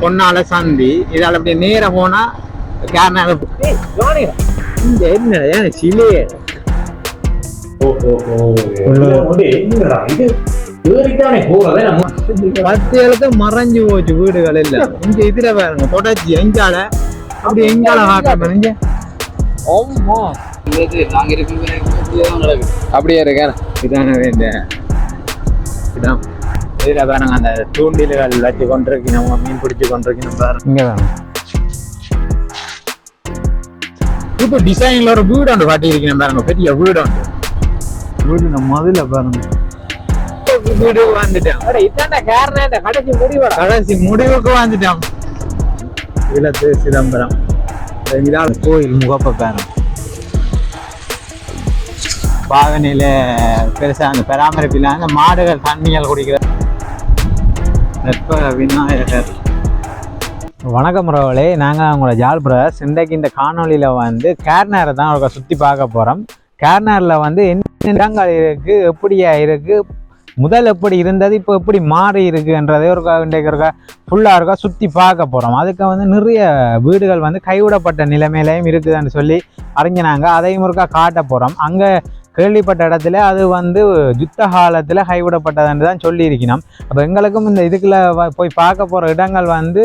பொன்னால சந்தி இதால அப்படி நேர போனா கேரளால இங்க என்ன ஏன் சிலையே பத்து மறைஞ்சு போச்சு வீடுகள் இல்ல இங்க இதுல பாருங்க தொடர்ச்சி. எங்கால? அப்படி எங்கால காட்டுறோம் இங்க. ஆமா நாங்க அப்படியே இருக்கேன். இதான வேண்டிய. இதான். இதுல பாருங்க அந்த தூண்டில்கள் வச்சு கொண்டிருக்கணும் மீன் பிடிச்சு கொண்டிருக்கணும் பாருங்க. இங்க வேணும் இப்போ டிசைன்ல ஒரு வீடு ஒன்று காட்டியிருக்கணும் பாருங்க பெரிய வீடு ஒன்று. வீடு நம்ம முதல்ல பாருங்க. வீடு வந்துட்டேன் இதாண்டா காரணம் கடைசி முடிவடா. கடைசி முடிவுக்கு வந்துட்டோம். இலத்து சிதம்பரம். இதான் கோயில் முகப்ப பேரம் பாகனில பெருசா அந்த பராமரிப்பு இல்லாத மாடுகள் தண்ணிகள் குடிக்கிற வெப்ப விநாயகர். வணக்கம் உறவுகளே நாங்கள் உங்களை ஜால் பிரதர்ஸ் இன்றைக்கு இந்த காணொளியில் வந்து கேர்னரை தான் ஒரு சுற்றி பார்க்க போகிறோம் கேர்னரில் வந்து என்ன இடங்கள் இருக்குது எப்படியா இருக்குது முதல் எப்படி இருந்தது இப்போ எப்படி மாறி இருக்குன்றதே ஒரு இன்றைக்கு இருக்கா ஃபுல்லாக இருக்கா சுற்றி பார்க்க போகிறோம் அதுக்கு வந்து நிறைய வீடுகள் வந்து கைவிடப்பட்ட நிலைமையிலையும் இருக்குதுன்னு சொல்லி அறிஞ்சினாங்க அதையும் ஒருக்கா காட்ட போகிறோம் அங்கே கேள்விப்பட்ட இடத்துல அது வந்து யுத்த காலத்தில் கைவிடப்பட்டதுன்னு தான் சொல்லியிருக்கணும். அப்போ எங்களுக்கும் இந்த இதுக்குள்ள வ- போய் பார்க்க போகிற இடங்கள் வந்து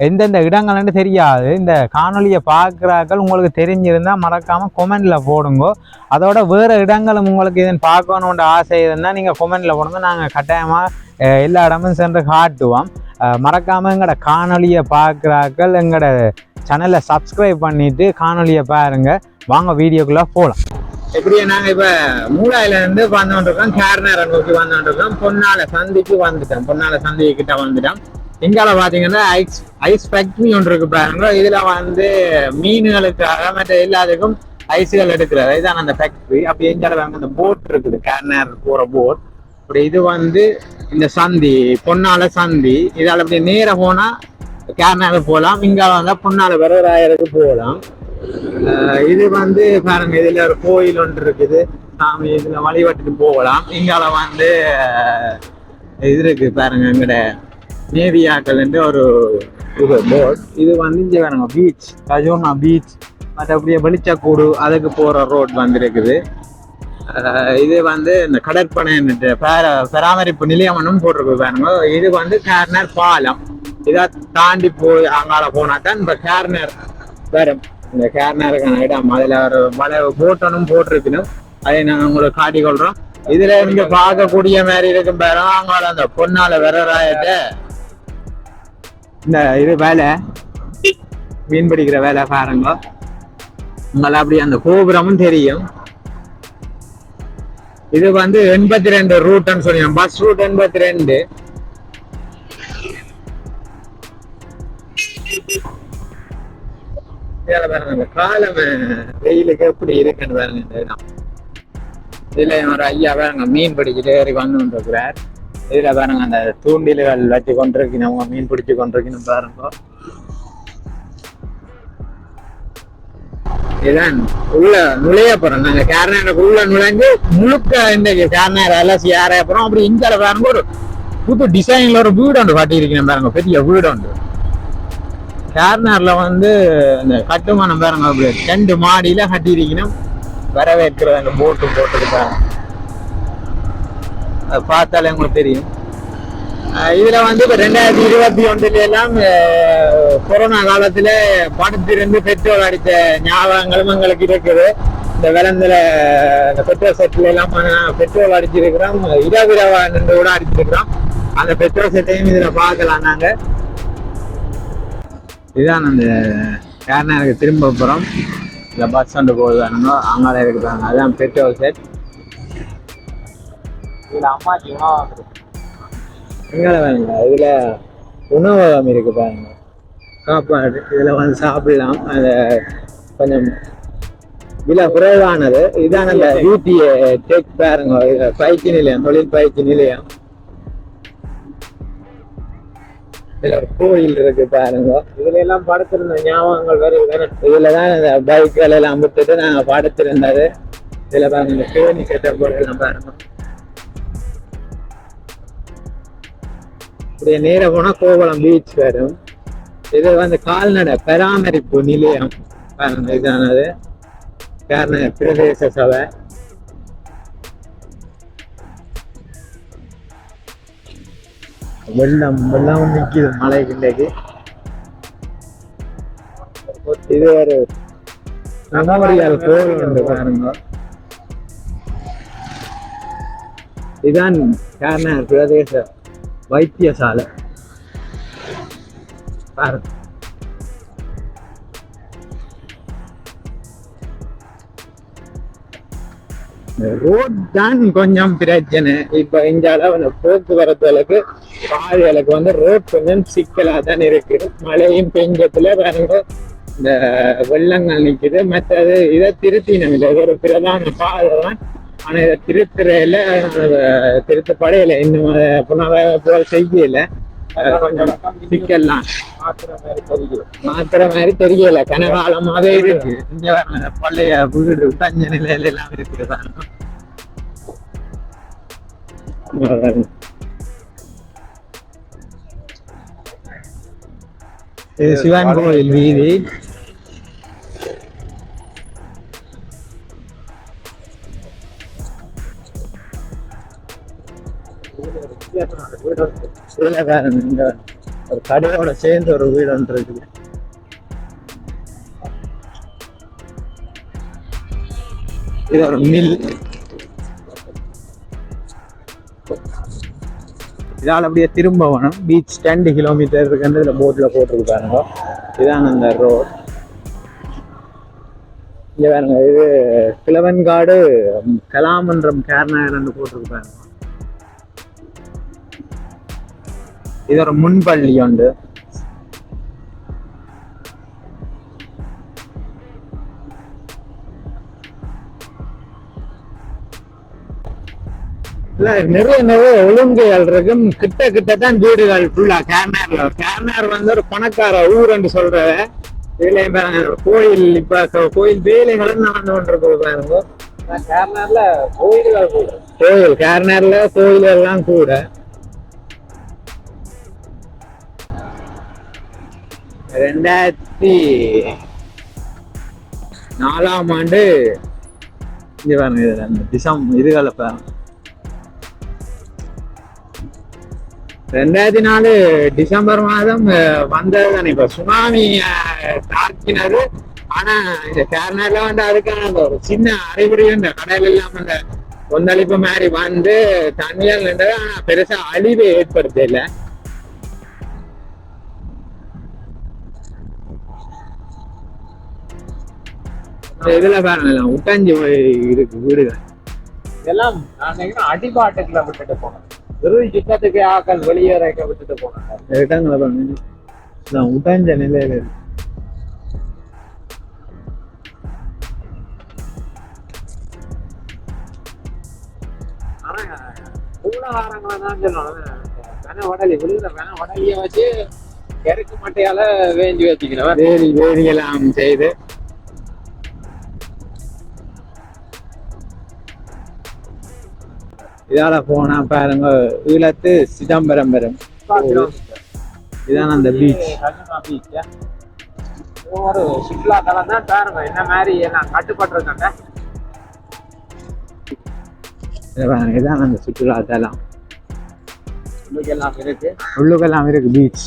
எந்தெந்த இடங்கள்னு தெரியாது. இந்த காணொலியை பார்க்குறாக்கள் உங்களுக்கு தெரிஞ்சிருந்தால் மறக்காமல் கொமெண்டில் போடுங்க. அதோட வேறு இடங்களும் உங்களுக்கு இதன் பார்க்கணுன்ற ஆசை இருந்தால் நீங்கள் கொமெண்டில் போடுங்க. நாங்கள் கட்டாயமாக எல்லா இடமும் சென்று காட்டுவோம். மறக்காமல் எங்களோட காணொலியை பார்க்குறாக்கள் எங்களோட சேனலை சப்ஸ்கிரைப் பண்ணிவிட்டு காணொலியை பாருங்கள் வாங்க வீடியோக்குள்ளே போகலாம் எப்படியே நாங்கள் இப்போ மூலாயில இருந்து வந்துருக்கோம் கேர்னரை நோக்கி வந்துருக்கோம் பொன்னால சந்திக்கு வந்துட்டோம். பொன்னால சந்தி கிட்ட வந்துட்டோம். இங்கால பாத்தீங்கன்னா ஐஸ் ஐஸ் ஃபேக்டரி ஒன்று இருக்கு பாருங்க. இதுல வந்து மீன்களுக்காக மற்ற எல்லாத்துக்கும் ஐஸ்கள் எடுக்கிறது. இதுதான் அந்த ஃபேக்டரி அப்படி எங்கால வாங்க அந்த போட் இருக்குது. கேர்னர் போற போட் அப்படி இது வந்து இந்த சந்தி பொன்னால சந்தி. இதால அப்படி நேர போனா கேர்னால போகலாம் இங்கால வந்தா பொன்னால வரவராயருக்கு போகலாம். இது வந்து பாருங்க இதுல ஒரு கோயில் ஒன்று இருக்குது. சாமி இதுல வழிபட்டுட்டு போகலாம். இங்கால வந்து இது இருக்கு பாருங்க எங்கட நேவியாக்கள் ஒரு இது போட் இது வந்து இங்க வேணுங்க பீச் கஜோனா பீச் மற்றபடியே வெளிச்சக்கூடு அதுக்கு போற ரோட் வந்து இருக்குது. இது வந்து இந்த கடற்படை பராமரிப்பு நிலையமனும் போட்டிருக்கு பாருங்க. இது வந்து கேர்னர் பாலம். இதை தாண்டி போய் அங்கால போனா தான் இந்த கேர்னர் வரும். இந்த கேர்னருக்கான இடம் அதில் ஒரு மலை போட்டனும் போட்டிருக்கணும். அதை நான் உங்களுக்கு காட்டிக் கொள்றோம் இதுல இருந்து பார்க்கக்கூடிய மாதிரி இருக்கும் பாரு அந்த பொன்னால விரராயத்தை இந்த இது வேலை. மீன் பிடிக்கிற வேலை பாருங்க. உங்களை அப்படி அந்த கோபுரமும் தெரியும். இது வந்து எண்பத்தி ரெண்டு ரூட்னு சொன்னீங்க பஸ் ரூட் எண்பத்தி ரெண்டு. இதுல பாருங்க. காலம் வெயிலுக்கு எப்படி இருக்குன்னு பாருங்க இதுல ஒரு ஐயா பாருங்க மீன் பிடிச்சிட்டு ஏறி வந்து கொண்டிருக்கிறார். இதுல பாருங்க அந்த தூண்டில்கள் வச்சு கொண்டிருக்கணும் மீன் பிடிச்சு கொண்டிருக்கணும் பாருங்க. இதான் உள்ள நுழைய போறோம். நாங்க கேரநாடுக்கு உள்ள நுழைஞ்சு முழுக்க இந்த கேரநாடு அலசி ஏற போறோம். அப்படி இந்த பாருங்க ஒரு புது டிசைன்ல ஒரு வீடு ஒன்று இருக்கணும் பாருங்க பெரிய வீடு ஒன்று. கேர்னரில் வந்து இந்த கட்டுமானம் பாருங்க அப்படி. ரெண்டு மாடியில் கட்டியிருக்கணும் வரவேற்கிற அந்த போட்டு போட்டுருக்காங்க அதை பார்த்தாலே உங்களுக்கு தெரியும். இதில் வந்து இப்போ ரெண்டாயிரத்தி இருபத்தி ஒன்றுல எல்லாம் கொரோனா காலத்தில் படத்திலிருந்து பெட்ரோல் அடித்த ஞாபகங்களும் எங்களுக்கு இருக்குது. இந்த விலந்தில் இந்த பெட்ரோல் செட்டில் எல்லாம் பெட்ரோல் அடிச்சிருக்கிறோம். இரவு இரவா நின்று கூட அடிச்சிருக்கிறோம். அந்த பெட்ரோல் செட்டையும் இதில் பார்க்கலாம் நாங்கள் இதான் அந்த கேரனாருக்கு திரும்ப போகிறோம் இந்த பஸ் ஸ்டாண்டு போகுது வேணுங்க அங்கே இருக்குதாங்க அதான் பெட்ரோல் செட் இதில் அம்மாச்சி எங்கே வேணுங்க இதில் உணவகம் இருக்கு பாருங்க. சாப்பாடு. இதில் வந்து சாப்பிடலாம். அது கொஞ்சம் விலை குறைவானது. இதான் அந்த யூடிஏ டெக் பாருங்க. இதுல பயிற்சி நிலையம் தொழில் பயிற்சி நிலையம் கோயில் இருக்கு பாருங்க. இதுல எல்லாம் படுத்திருந்த ஞாபகங்கள் வேற இதுலதான் இந்த பைக்கள் எல்லாம் விட்டுட்டு நாங்க படுத்திருந்தது. இதுல பாருங்க இந்த கேணி கட்ட எல்லாம் பாருங்க. இப்படியே நேர போனா கோவளம் பீச் வரும். இது வந்து கால்நடை பராமரிப்பு நிலையம். பாருங்க இதானது. காரண பிரதேச சபை. வெள்ளம் வெள்ளம் நிற்கிது மழை கிண்டைக்கு. இது ஒரு நகமரியால் கோவில் என்று பாருங்க. இதான் கார்னர் பிரதேச வைத்தியசாலை. பாருங்க. ரோட் தான் கொஞ்சம் பிரச்சனை. இப்ப இந்த அளவுல போக்குவரத்துகளுக்கு பாதைகளுக்கு வந்து ரோட் கொஞ்சம் சிக்கலாக தான் இருக்கு. மழையும் பெஞ்சத்துல பாருங்க இந்த வெள்ளங்கள் நிக்குது. மற்றது இதை திருத்தினம். இல்லை இது ஒரு பிரதான பாதை தான் ஆனா இதை திருத்துறையில திருத்த படையில இன்னும் அதை புனரக செய்யல. அஹ், கொஞ்சம் சிக்கலாம் மாத்திர மாதிரி தெரியல. கனகாலமாவே இருக்கு. இங்க பழைய வீடு தஞ்ச நிலையில எல்லாம் இருக்குது இது சிவன் கோயில் வீதி இதுல பாருங்க, இங்க ஒரு கடையோட சேர்ந்து ஒரு வீடு ஒன்று இருக்குது இது ஒரு மில் இதால் அப்படியே திரும்ப வேணும் பீச் ரெண்டு கிலோமீட்டர் இருக்குன்னு இதில் போட்டில் போட்டிருக்கு பாருங்க. இதான் அந்த ரோட் இங்கே பாருங்க இது கிழவன்காடு கலாமன்றம் கேரநாயகர்னு போட்டிருக்கு பாருங்க. இது ஒரு முன்பள்ளி உண்டு. நிறைய நிறைய ஒழுங்குகள் இருக்கும். கிட்ட கிட்ட தான் வீடுகள் ஃபுல்லா கேர்னார்ல கேர்னார் வந்து ஒரு பணக்கார ஊருன்னு சொல்ற பாருங்க. கோயில் இப்ப கோயில் வேலைகளும் நடந்து கொண்டிருக்கு பாருங்க. கேரளால கோயில்கள் கோயில் கேர்னார்ல கோயில் எல்லாம் கூட. ரெண்டாயிரத்தி நாலாம் ஆண்டு இங்க பாருங்க இதுல அந்த டிசம் இதுகளை பாருங்க ரெண்டாயிரத்தி நாலு டிசம்பர் மாதம் வந்தது தானே. இப்ப சுனாமி தாக்கினது. ஆனா இந்த கேரளால வந்து அதுக்கான அந்த ஒரு சின்ன அறிகுறி இந்த கடல் இல்லாம அந்த கொந்தளிப்பு மாதிரி வந்து தண்ணியால் நின்றது ஆனா பெருசா அழிவை ஏற்படுத்த இல்ல. இதுல பாருங்க உட்டாஞ்சி போய் இருக்கு வீடுகள். இதெல்லாம் நான் நினைக்கிறேன் அடிபாட்டுக்குள்ள விட்டுட்டு போனேன் இறுதி யுத்தத்துக்கு ஆக்கள் வெளியேறக்க விட்டுட்டு போனாங்க. இடங்களை பாருங்க இதான் உட்டாஞ்ச நிலையில இருக்கு. ஆனா மூலகாரங்களை தான் சொல்லணும். வென உடலி விழுந்த வென உடலிய வச்சு கெருக்கு மட்டையால வேண்டி வச்சுக்கிறவன் வேலி வேலியெல்லாம் செய்து இதால போனா பாருங்க ஈழத்து சிதம்பரம் பெறும். இதான் அந்த பீச் ஒரு சுற்றுலா தலம் தான் பாருங்க என்ன மாதிரி எல்லாம் கட்டுப்பட்டிருக்காங்க. இதான் அந்த சுற்றுலா தலம். உங்களுக்கு எல்லாம் இருக்கு. உள்ளுக்கெல்லாம் இருக்கு பீச்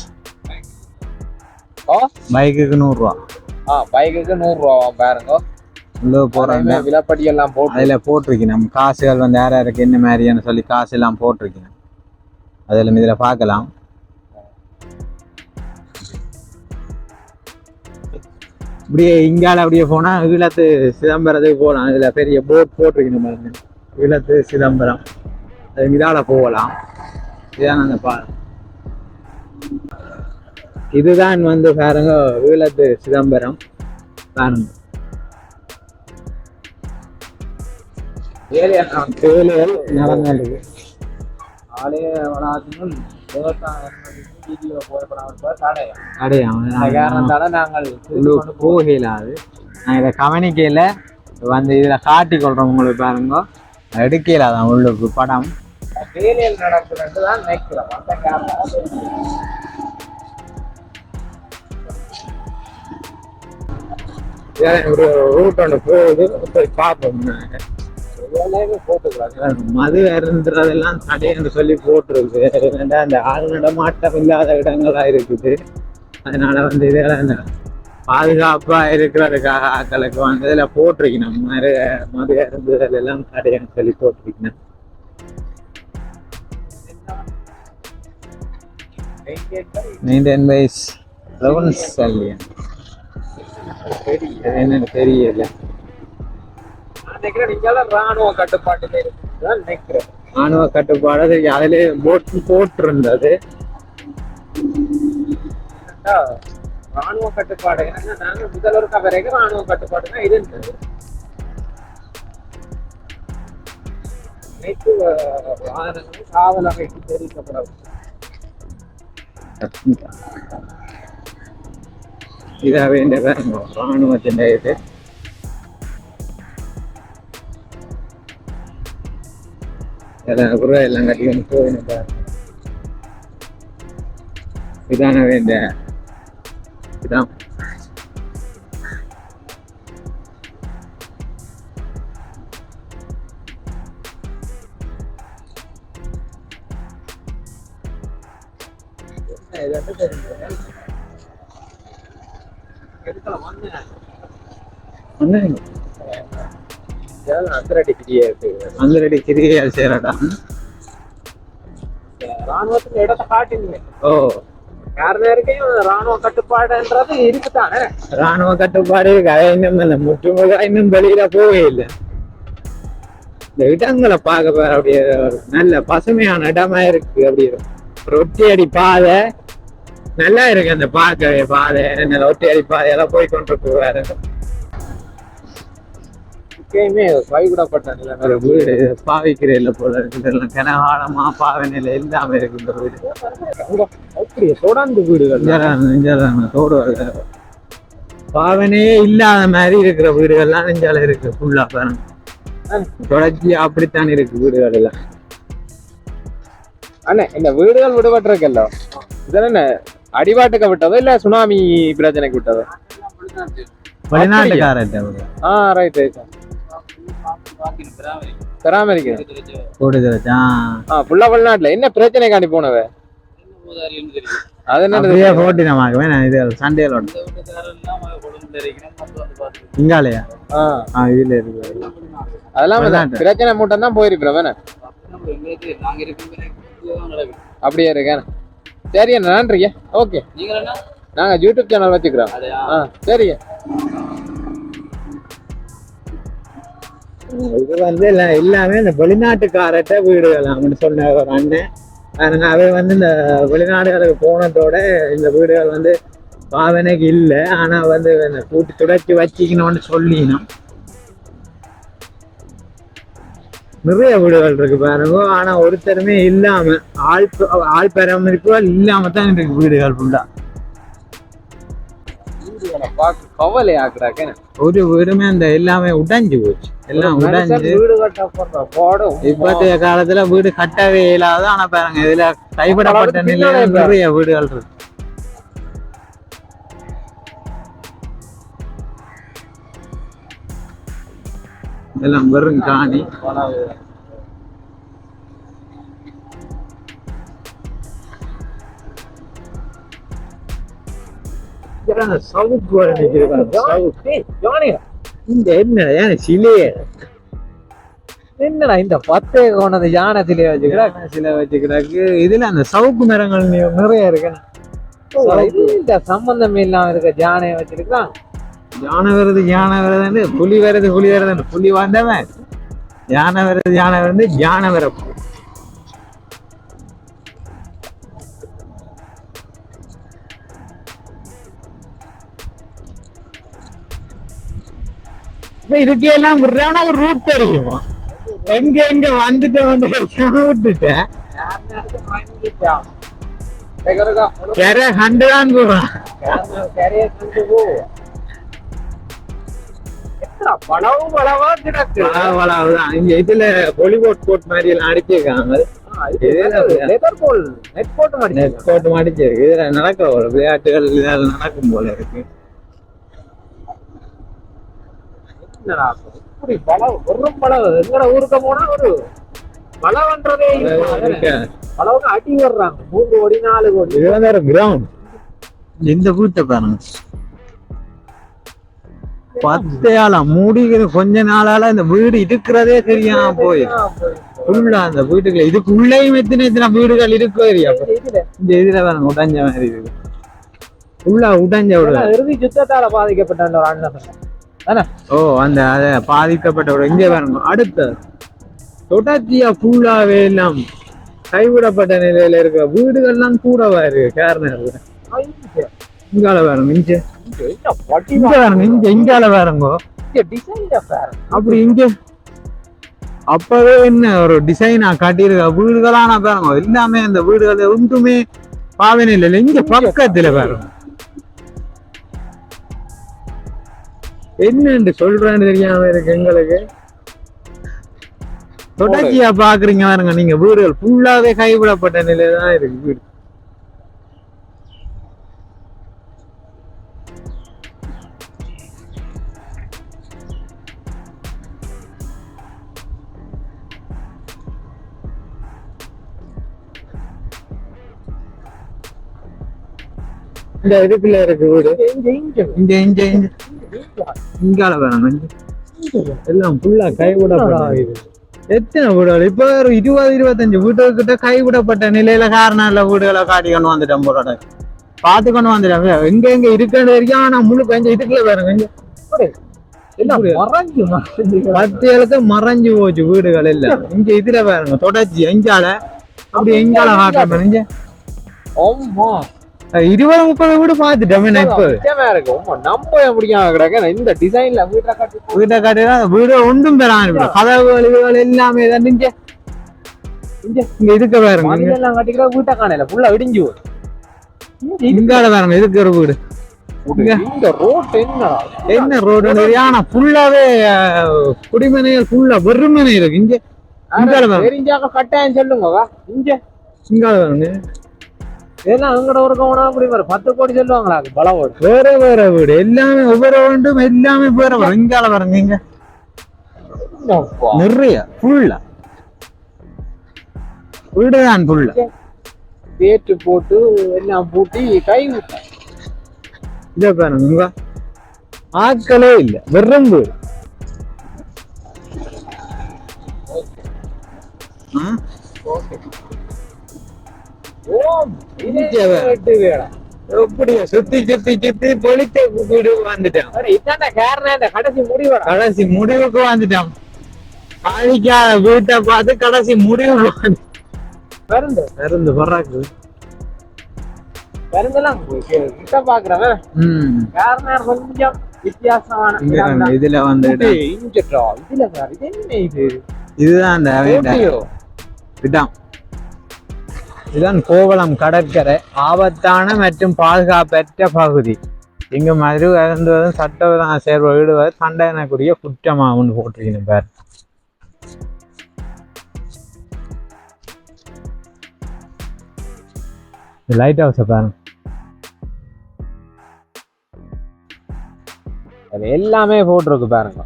பைக்குக்கு நூறுரூவா. ஆ பைக்குக்கு நூறு ரூபா பாருங்க. உள்ள போறாங்க. விலைப்படி எல்லாம் போட்டு. அதுல போட்டிருக்கு நம்ம காசுகள் வந்து யார் யாருக்கு என்ன மாதிரியான்னு சொல்லி காசு எல்லாம் போட்டிருக்கேன். அதில் இதில் பார்க்கலாம். இப்படியே இங்கால அப்படியே போனா ஈழத்து சிதம்பரத்துக்கு போகலாம். இதுல பெரிய போட் போட்டிருக்கணும் பாருங்க ஈழத்து சிதம்பரம். அது இதால போகலாம். இதான் அந்த பா இதுதான் வந்து பாருங்க ஈழத்து சிதம்பரம். பாருங்க. வேலைகள் நடந்துருக்கு ஆளே வளாகத்தினுள் வீடியோ புகைப்படம் நாங்கள் போகலாது நான் இதை கவனிக்கையில் வந்து இதில் காட்டி கொள்றோம் உங்களுக்கு பாருங்க. எடுக்கல அதான் உள்ளுக்கு படம். வேலையில் நடக்குதுன்னு தான் நினைக்கிறோம். அந்த ஒரு ரூட் ஒன்று போகுது போய் பார்ப்போம் மது அருந்துறதெல்லாம் தடைன்னு சொல்லி போட்டிருக்கு. ஏன்னா அந்த ஆள் நடமாட்டம் இல்லாத இடங்களா இருக்குது. அதனால வந்து இதெல்லாம் இந்த பாதுகாப்பா இருக்கிறதுக்காக ஆட்களுக்கு வந்து இதுல போட்டிருக்கணும். மறு மது அருந்துதல் எல்லாம் தடைன்னு சொல்லி போட்டிருக்கணும். பைஸ் என்னன்னு தெரியல. நினைக்கிறேன். ராணுவ கட்டுப்பாட்டில் இருக்குன்னு ராணுவ கட்டுப்பாடு அதிலே போட்டு போட்டிருந்தது. ராணுவ கட்டுப்பாடு. நாங்க முதல்வருக்கு வரைக்கும் ராணுவ கட்டுப்பாடு தான் இருந்தது. அனைத்து வாகனங்களும் காவல் அமைப்பு தெரிவிக்கப்படும். இதாக வேண்டிய ராணுவத்தின் இது. எல்லாம் கூட எல்லாம் கட்டி வந்து போயினப்பா இதான வேண்டிய இதான். கிரியா இருக்கு சேரடா ராணுவத்துல இடத்தை காட்டினீங்க. ஓ. ராணுவ கட்டுப்பாடுன்றது இருக்குதானே? ராணுவ கட்டுப்பாடு இன்னும் இல்லை. முற்றுமுழுதாக இன்னும் வெளியில போவே இல்லை. இந்த இடங்களை பார்க்க போற அப்படியே நல்ல பசுமையான இடமா இருக்கு அப்படி ரொட்டி அடி பாதை. நல்லா இருக்கு அந்த பார்க்கவே பாதை. நல்ல ஒட்டி அடி பாதையெல்லாம் போய் கொண்டிருக்கு வேற இப்பயுமே கைவிடப்பட்ட நிலைமை வீடு. பாவிக்கிற இல்லை போல இருக்கு இதெல்லாம் கனகாலமா பாவை நிலை இல்லாம இருக்கு இந்த வீடு அப்படியே தொடர்ந்து வீடுகள். தோடு. பாவனையே இல்லாத மாதிரி இருக்கிற வீடுகள்லாம் நெஞ்சால இருக்கு ஃபுல்லா பாருங்க. தொடர்ச்சி அப்படித்தான் இருக்கு வீடுகள் எல்லாம் அண்ணே இந்த வீடுகள் விடுபட்டிருக்கല്ലോ இதெல்லாம் என்ன அடிபாட்டுக்கு விட்டதோ இல்ல சுனாமி பிரச்சனைக்கு விட்டதோ? வெளிநாட்டுக்காரர்கிட்ட ஆ ரைட் ரைட் பராமரிக்க போடுகிறது ஆ. ஃபுல்லா வெளிநாட்டுல. என்ன பிரச்சனைக்காண்டி போனவ? அது என்ன போட்டி நமக்கு வேணாம் இது சண்டேலோட இங்காலையா? ஆ. ஆ இதுல இருக்கு. அதெல்லாம் வெளிநாட்டு. பிரச்சனை மூட்டம் தான் போயிருக்கிறோம் அப்படியே இருக்கேன் சரி அண்ணா நன்றிங்க. ஓகே. நாங்க யூடியூப் சேனல் வச்சுக்கிறோம். ஆ சரிங்க. இது வந்து எல்லாமே இந்த வெளிநாட்டுக்காரர்கிட்ட வீடுகள் அப்படின்னு சொன்ன ஒரு அண்ணன். அவன் வந்து இந்த வெளிநாடுகளுக்கு போனதோட இந்த வீடுகள் வந்து பாவனைக்கு இல்லை ஆனா வந்து இந்த கூட்டி துடைச்சி வச்சிக்கணும்னு சொல்லினோம். நிறைய வீடுகள் இருக்கு பாருங்க ஆனா ஒருத்தருமே இல்லாம ஆள் ஆள் பராமரிப்புகள் இல்லாமல் தான் இருக்கு வீடுகள் உண்டா பார்க்க கவலை ஆக்குறாக்கேன் ஒரு வீடுமே அந்த எல்லாமே உடைஞ்சு போச்சு எல்லாம் உடைஞ்சு வீடு கட்டப்படுற போடும் இப்பத்திய காலத்துல வீடு கட்டவே இயலாது ஆனா பாருங்க இதுல அதாவது நிலையில நிறைய வீடுகள் இருக்கு இதெல்லாம் வெறும் காணி பாருங்க, சவுக்கு. இந்த என்ன ஏன் சிலையே. என்னடா இந்த பத்தே கொண்டது யானத்திலே வச்சுக்கிறா? சில வச்சுக்கிறாக்கு இதுல அந்த சவுக்கு மரங்கள் நிறைய இருக்கு. இந்த சம்பந்தம் இல்லாம இருக்க ஜானையை வச்சிருக்கான் யானை வருது யானை வருதுன்னு புலி வருது புலி வருதுன்னு. புலி வந்தவன். யானை வருது யானை வருது யானை வர இப்ப இதுக்கு எல்லாம் விடுறானா ஒரு ரூட் தெரியுமா எங்க எங்க வந்துட்டு வந்து விட்டுட்டேன் வேற ஹண்டு தான் போறான் பழவும் பழவா கிடக்கு அவ்வளவுதான் இங்க இதுல பொலிவுட் கோட் மாதிரி எல்லாம் அடிச்சிருக்காங்க நடக்க விளையாட்டுகள் நடக்கும் போல இருக்கு என்னடா இப்படி பலம் வெறும் பலம் எங்கட ஊருக்கு போனா ஒரு பலவன்றதே இருக்கு. பலவுக்கு அடி வர்றாங்க. மூன்று கோடி நாலு கோடி. கிரவுண்ட் பாருங்க. கொஞ்ச நாளால இந்த வீடு இருக்கிறதே தெரியாம போய். ஃபுல்லா அந்த வீட்டுக்குள்ள இதுக்குள்ளேயும் எத்தனை எத்தனை வீடுகள் இருக்கோ இந்த இதுல பாருங்க உடைஞ்ச மாதிரி இருக்கு ஃபுல்லா உடைஞ்ச விடு இறுதி யுத்தத்தால பாதிக்கப்பட்ட ஒரு அண்ணன். ஓ அந்த அத பாதிக்கப்பட்ட ஒரு இங்க பாருங்க அடுத்த. தொடர்ச்சியா ஃபுல்லாவே எல்லாம் கைவிடப்பட்ட நிலையில இருக்க வீடுகள்லாம் கூடவா இருக்கு கேர்னர் இங்கால பாருங்க இங்க. இங்க பாருங்க இங்க இங்கால பாருங்க அப்படி இங்க. அப்பவே என்ன ஒரு டிசைனா காட்டியிருக்க வீடுகளான பாருங்க எல்லாமே அந்த வீடுகள் ஒன்றுமே பாவனை இல்லை. இங்க பக்கத்துல பாருங்க என்னன்னு சொல்றேன்னு தெரியாம இருக்கு எங்களுக்கு. தொடர்ச்சியா பாக்குறீங்க பாருங்க நீங்க வீடுகள் ஃபுல்லாவே கைவிடப்பட்ட நிலையில தான் இருக்கு வீடு. இந்த இதுக்குள்ள இருக்கு வீடு. இங்க இங்க இங்க. இங்கால இங்க. எல்லாம் ஃபுல்லா கைவிடப்பட்ட எத்தனை வீடுகள்? இப்ப ஒரு இருபது இருபத்தஞ்சு வீட்டுக்கிட்ட கைவிடப்பட்ட நிலையில காரணம் இல்ல வீடுகளை காட்டி கொண்டு வந்துட்டோம் போறோட பார்த்து கொண்டு வந்துட்டோம் எங்க எங்க இருக்குன்னு தெரியும் ஆனா முழு கொஞ்சம் இதுக்குள்ள இங்க. எல்லாம் மறைஞ்சு போச்சு வீடுகள் எல்லாம். இங்க இதுல பாருங்க தொடர்ச்சி எங்கால அப்படி எங்கால காட்டுறோம் இங்க. ஆமா. இருபது முப்பது வீடு பார்த்துட்டோமே நான் இப்ப நிச்சயமா இருக்கு ஆமா நம்ப முடியாம கிடக்க. இந்த டிசைன்ல வீட்டுல கட்டி வீட்டை காட்டினா வீடு ஒன்றும் பெறாம கதவுகள் இதுகள் எல்லாமே தான் இங்க. இங்க இருக்க பாருங்க. மதிலெல்லாம் கட்டிக்கிற வீட்டை காணல. ஃபுல்லா இடிஞ்சு போகுது. இங்க இங்கால பாருங்க இருக்கிற வீடு. இங்க. இந்த ரோட் என்னடா என்ன ரோடு ஆனா ஃபுல்லாவே குடிமனைகள் ஃபுல்லா வெறுமனை இருக்கு. இங்க. இங்கால பாருங்க. தெரிஞ்சாக்க கட்டாயம் சொல்லுங்க இங்க. இங்கால பாருங்க. இதெல்லாம் எங்கட ஒரு கவனம் அப்படி வரும். பத்து கோடி சொல்லுவாங்களா? அது பலவோடு வேற வேற வீடு. எல்லாமே ஒவ்வொரு வீடும் எல்லாமே வேற வேற இங்கால பாருங்க இங்க. நிறைய ஃபுல்லா வீடுதான் ஃபுல்லா கேட்டு போட்டு எல்லாம் பூட்டி கை விட்டேன் இத பாருங்க ஆட்களே இல்ல வெறும் வீடு. ஆ? எப்படியா சுத்தி சுத்தி சுத்தி பொலித்த வீடு வந்துட்டான் கடைசி முடிவடா. கடைசி முடிவுக்கு வந்துட்டான் அழிக்காத வீட்டை பார்த்து கடைசி முடிவுக்கு வந்து பிறந்து இருந்து வர்றாக்கு. பிறந்தெல்லாம் கிட்ட பாக்குறவன் ம். காரணம் கொஞ்சம் வித்தியாசமான இடம். இதுல இங்கடா இதுல இது என்ன இது? இதுதான் அந்த வீடு. இதுதான் கோவளம் கடற்கரை ஆபத்தான மற்றும் பாதுகாப்பற்ற பகுதி. இங்கு மது இறந்துவதும் சட்டவிரோத சேர்வு ஈடுவது தண்டனைக்குரிய குற்றமாகும்னு போட்டிருக்கணும் பேர். லைட் ஹவுஸை பாருங்க. அது எல்லாமே போட்டிருக்கு பாருங்க.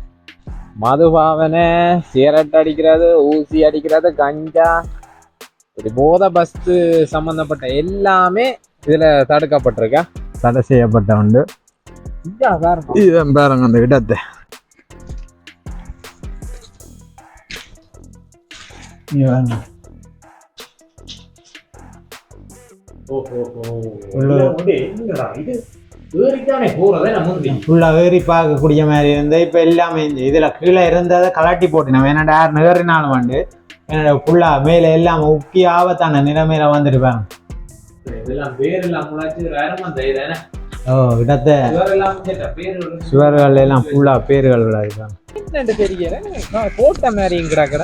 மதுபாவனை சிகரெட் அடிக்கிறது ஊசி அடிக்கிறது கஞ்சா இது போத பஸ்து சம்பந்தப்பட்ட எல்லாமே இதுல தடுக்கப்பட்டிருக்கா? தடை செய்யப்பட்ட உண்டு. இதா பாருங்க இதுதான் பாருங்க அந்த இடத்தை. பார்க்கக்கூடிய மாதிரி இருந்து இப்போ எல்லாமே இதில் கீழே இருந்ததை கலட்டி போட்டுனேன். என்னடா யார் ஏறினாலும் வந்து என்னோட ஃபுல்லா மேலே எல்லாம் முக்கிய ஆபத்தான நிலைமையில வந்துருப்பாங்க ஓ இடத்தை சுவர்கள் எல்லாம் ஃபுல்லா பேர்கள் கிடக்குற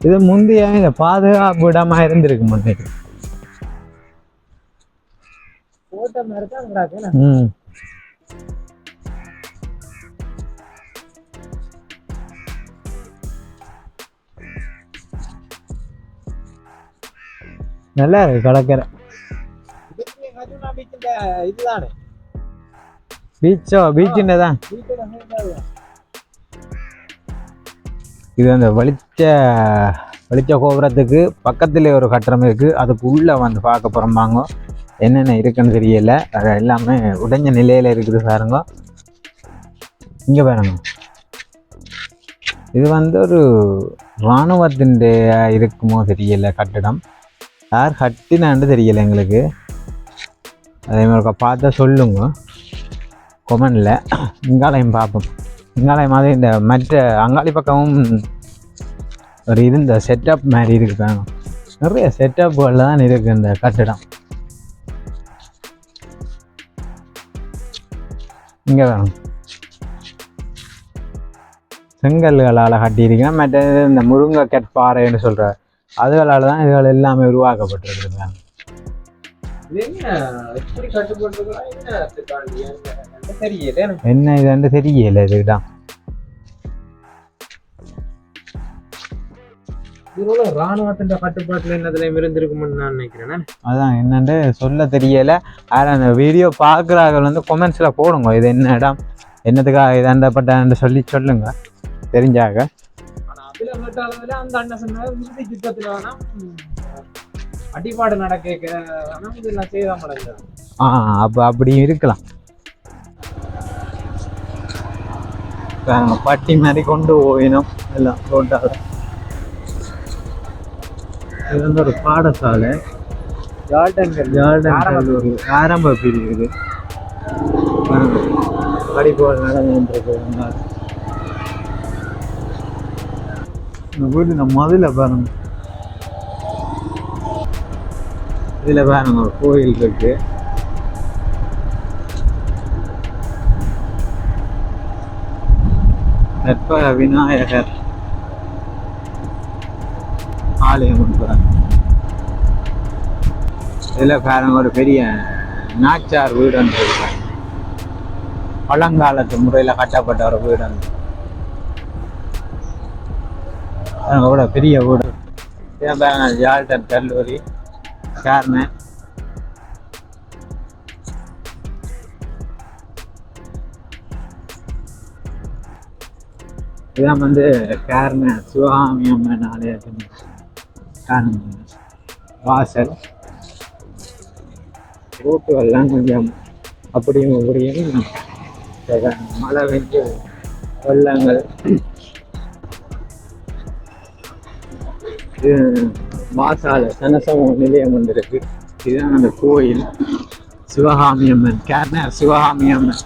இது முந்தைய இந்த பாதுகாப்பு இடமா இருந்திருக்கு முன்னைக்கு போட்ட மாதிரி தான் கிடக்குற ம். நல்லா இருக்கு கடற்கரை இதுதானே பீச்சோ பீச்சுன்னு தான் இது அந்த வெளிச்ச வெளிச்ச கோபுரத்துக்கு பக்கத்துல ஒரு கட்டடம் இருக்கு. அதுக்குள்ளே வந்து பார்க்க போறோம்பாங்க என்னென்ன இருக்குன்னு தெரியல. அது எல்லாமே உடைஞ்ச நிலையில இருக்குது பாருங்க. இங்க பாருங்க. இது வந்து ஒரு இராணுவத்தின் இருக்குமோ தெரியல கட்டிடம். யார் கட்டினான்னு தெரியல எங்களுக்கு. அதே மாதிரி பார்த்தா சொல்லுங்க. கொமனில் இங்காலயம் பார்ப்போம். இங்காலயம் மாதிரி இந்த மற்ற அங்காளி பக்கமும் ஒரு இருந்த செட்டப் மாதிரி இருக்குதாங்க நிறைய செட்டப்புகளில் தான் இருக்குது இந்த கட்டிடம். இங்கே வேணும் செங்கல்களால் கட்டியிருக்கேன். மற்ற இந்த முருங்கை கற்பாறைன்னு சொல்கிற அதுகளால் தான் இதுகள் எல்லாமே உருவாக்கப்பட்டிருக்கு இது என்ன என்ன? இதுன்னு தெரியல இதுதான். ராணுவத்தின் கட்டுப்பாட்டுல என்னதுலயும் இருந்திருக்கும்னு நான் நினைக்கிறேன். அதான் என்னன்னு சொல்ல தெரியல. ஆனால் அந்த வீடியோ பார்க்குறாங்க வந்து கொமெண்ட்ஸில் போடுங்க. இது என்ன இடம்? என்னத்துக்காக இதாண்டப்பட்டான்னு சொல்லி சொல்லுங்க. தெரிஞ்சாக அதுல கேட்டாலும் அந்த அண்ணன் சொன்னாரு இறுதி யுத்தத்துல வேணா அடிபாடு நடக்க வேணா இதெல்லாம் செய்தான் மடங்கு ஆ அப்போ அப்படியும் இருக்கலாம். பட்டி மாதிரி கொண்டு போயினோம். எல்லாம் ரோட்டால இது வந்து ஒரு பாடசாலை. ஜார்டன் ஜார்டன் ஆரம்ப பிரிவு இது படிப்புகள் நடந்துருக்கு இந்த வீடு இந்த மதுல பாருங்க. இதில் பாருங்க ஒரு கோயில் இருக்கு. வெப்ப விநாயகர். ஆலயம் கொடுக்குறாங்க. இதில் பாருங்க ஒரு பெரிய நாச்சார் வீடு இருக்காங்க பழங்காலத்து முறையில் கட்டப்பட்ட ஒரு வீடு ஒன்று கூட பெரிய வீடு இதான் பாருங்க ஜால்டன் கல்லூரி. காரணம் இதான் வந்து காரண சிவகாமி அம்மன் ஆலயத்தின் காரணம் வாசல். ரோட்டுகள்லாம் கொஞ்சம் அப்படியும் இப்படியும். மழை பெஞ்சு வெள்ளங்கள். இது சனசமூக நிலையம் ஒன்று இருக்கு. இதுதான் அந்த கோயில். சிவகாமி அம்மன் கேர்னர் சிவகாமி அம்மன்.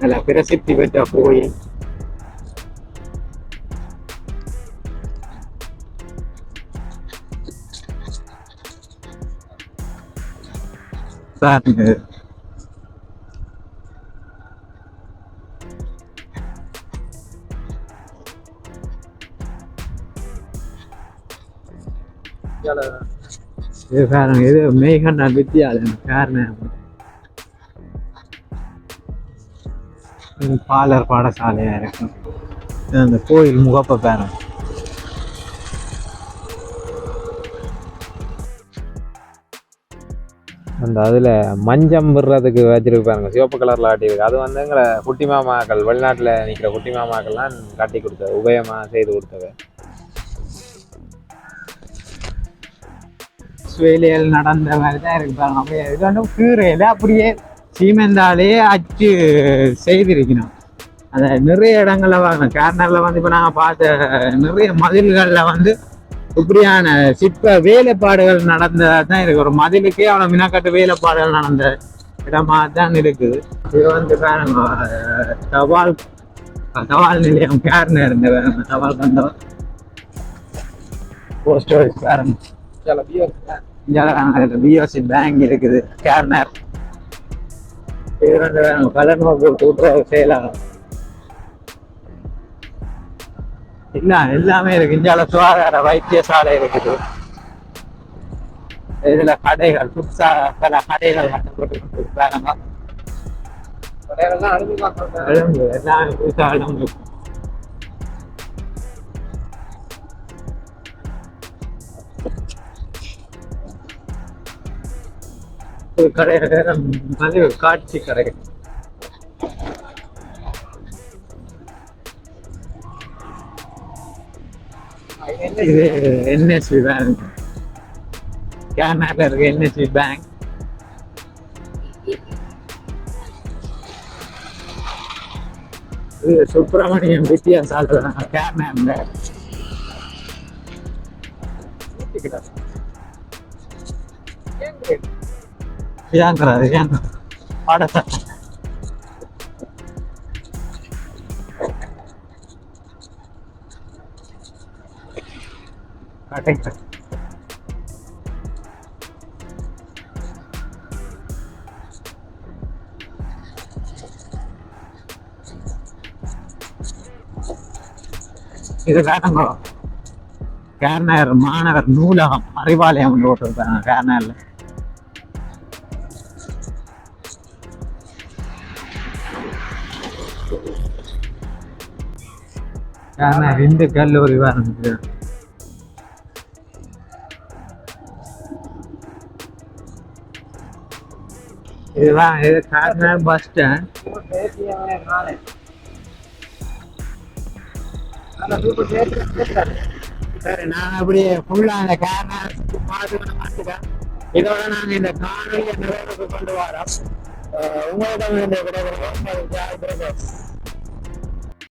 நல்ல பிரசித்தி பெற்ற கோயில். பாருங்க. இது பாருங்க இது மேகண்ணா வித்தியாலயம் காரணம் பாலர் பாடசாலையா இருக்கும் அந்த கோயில் முகப்ப பாருங்க அந்த அதில் மஞ்சம் விடுறதுக்கு வச்சிருக்கு பாருங்க சிவப்பு கலரில் காட்டியிருக்கு அது வந்து எங்களை குட்டி மாமாக்கள் வெளிநாட்டில் நிற்கிற குட்டி மாமாக்கள்லாம் காட்டி கொடுத்தது உபயமாக செய்து கொடுத்தது. வேலையில் நடந்த மாதிரி தான் இருக்கு பாருங்க. அப்படியே இது வந்து கீரையில் அப்படியே சீமெந்தாலே அச்சு செய்திருக்கணும். அதை நிறைய இடங்கள்ல பார்க்கணும் கேரளாவில் வந்து இப்போ நாங்கள் பார்த்த நிறைய மதில்களில் வந்து இப்படியான சிற்ப வேலைப்பாடுகள் நடந்ததாக தான் இருக்கு. ஒரு மதிலுக்கே அவ்வளோ மினக்கட்டு வேலைப்பாடுகள் நடந்த இடமா தான் இருக்குது. இது வந்து பாருங்க தபால் தபால் நிலையம் கேர்னு இருந்த தபால் கண்டம். போஸ்ட் ஆஃபீஸ் பாருங்க. பிஓசி பேங்க் இருக்குது. கேர்னர் கூட்டுறவு இல்ல எல்லாமே இருக்கு. இந்தியாவில் சுகாதார வைத்தியசாலை இருக்குது. இதுல கடைகள் புதுசா பல கடைகள் கட்டப்பட்டு எல்லாமே புதுசா எழும்பு கடை காட்சி கடை. இது? என்எஸ்பி பேங்க் கேரளாவில் இருக்க என்எஸ்பி பேங்க் இது சுப்பிரமணியம் வித்தியாசால கேரளாவில் ஏங்குறாரு ஏன்? பாடத்தை இது வேணுங்க கேரநகர் மாநகர் நூலகம் அறிவாலயம் ஓட்டுருக்காங்க கேரநகரில் கேரநகர் இந்து கல்லூரி வேணுங்க இதுதான் இது கேரநகர் பஸ் ஸ்டாண்ட் நான் அப்படியே ஃபுல்லா அந்த மாட்டுக்கேன் இதோட நாங்க இந்த காணொலி நிறைவேறதுக்கு கொண்டு வரோம் உங்களிடம் இந்த விடைபெறுவோம்.